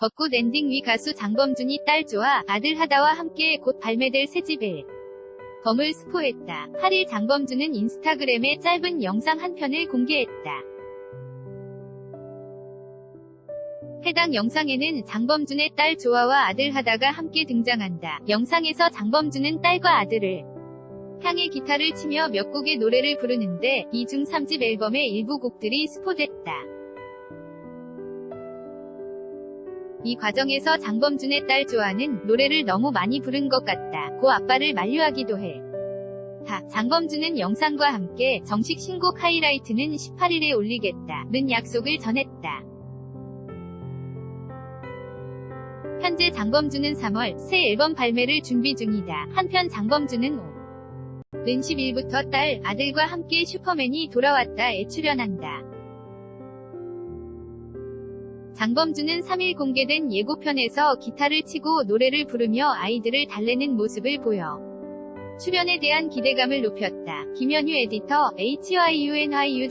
벚꽃 엔딩 위 가수 장범준이 딸 조아 아들 하다와 함께 곧 발매될 새집 앨범을 스포했다. 8일 장범준은 인스타그램에 짧은 영상 한 편을 공개했다. 해당 영상에는 장범준의 딸 조아와 아들 하다가 함께 등장한다. 영상에서 장범준은 딸과 아들을 향해 기타를 치며 몇 곡의 노래를 부르는데 이중 3집 앨범의 일부 곡들이 스포됐다. 이 과정에서 장범준의 딸 조아는 노래를 너무 많이 부른 것 같다. 고 아빠를 만류하기도 해. 다 장범준은 영상과 함께 정식 신곡 하이라이트는 18일에 올리겠다는 약속을 전했다. 현재 장범준은 3월 새 앨범 발매를 준비 중이다. 한편 장범준은 5 는 10일부터 딸, 아들과 함께 슈퍼맨이 돌아왔다에 출연한다. 장범준은 3일 공개된 예고편에서 기타를 치고 노래를 부르며 아이들을 달래는 모습을 보여 출연에 대한 기대감을 높였다. 김현유 에디터 HYUNYU